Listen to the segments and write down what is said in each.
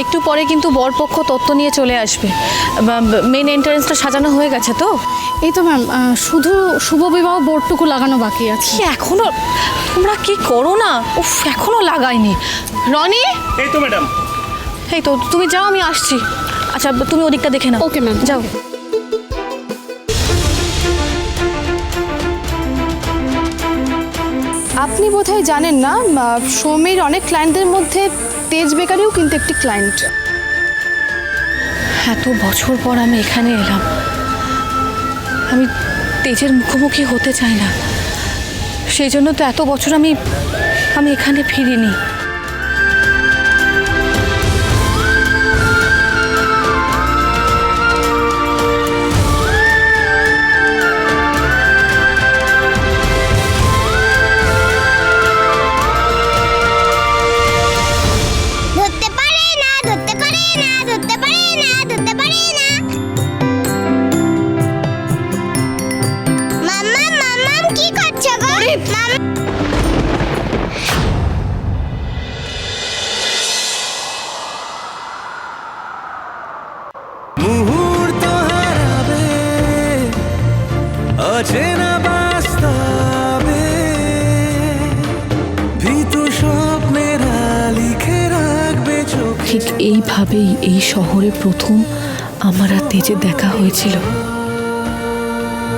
একটু পরে কিন্তু বরপক্ষ তত্ত্ব নিয়ে চলে আসবে। মেন এন্ট্রান্সটা সাজানো হয়ে গেছে তো? এই তো ম্যাম শুধু শুভ বিবাহ বোর্ডটুকু লাগানো বাকি আছে। কি এখনও তোমরা কি করো না? উফ এখনও লাগাইনি রনি? এই তো ম্যাডাম এই তো তুমি যাও আমি আসছি। আচ্ছা তুমি ওদিকটা দেখে নাও। ওকে ম্যাম যাও। আপনি বোধহয় জানেন না সৌমির অনেক ক্লায়েন্টদের মধ্যে তেজ বেকারিও কিন্তু একটি ক্লায়েন্ট এত বছর পর আমি এখানে এলাম। আমি তেজের মুখোমুখি হতে চাই না। সেই জন্য তো এত বছর আমি আমি এখানে ফিরিনি। অচেনা বাস্তবে ভীতু স্বপ্নেরা লিখে রাখবে চোখে। ঠিক এইভাবেই এই শহরে প্রথম আমার আর তেজের দেখা হয়েছিল।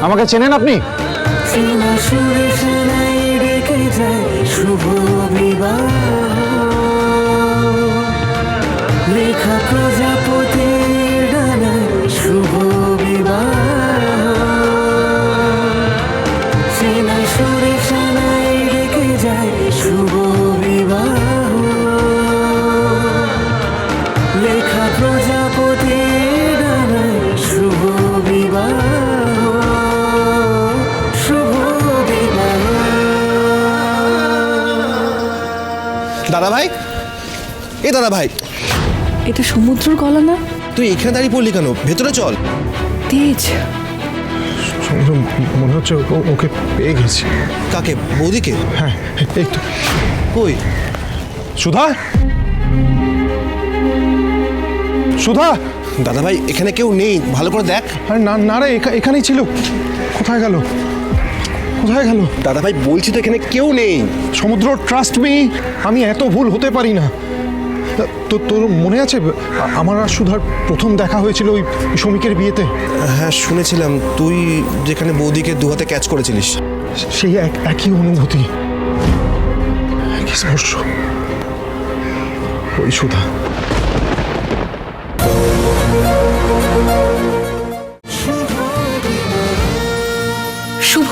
আমাকে চেনেন আপনি? সুরে সেনাই ডেকে যায় শুভ বিবাহ দাদা ভাই এ দাদা ভাই এটা সমুদ্রের গলা না? তুই এখানে দাঁড়িয়ে পড়লি কেন? ভেতরে চল। তেজ। সমুদ্র মনে হচ্ছে ও- ওকে পেয়ে গেছি। কাকে? বৌদিকে? হ্যাঁ এই তো। কই? সুধা? সুধা? দাদা ভাই এখানে কেউ নেই। ভালো করে দেখ। আরে না না রে এখা- এখানেই ছিল। কোথায় গেল? কোথায় গেল? দাদা ভাই বলছি তো এখানে কেউ নেই। সমুদ্র ট্রাস্ট মি আমি এত ভুল হতে পারি না। তো তোর মনে আছে আমার আর সুধার প্রথম দেখা হয়েছিল ওই শ্রমিকের বিয়েতে? হ্যাঁ শুনেছিলাম। তুই যেখানে বৌদিকে দু হাতে ক্যাচ করেছিলিস। সেই এক একই অনুভূতি। স্পর্শ ওই সুধা।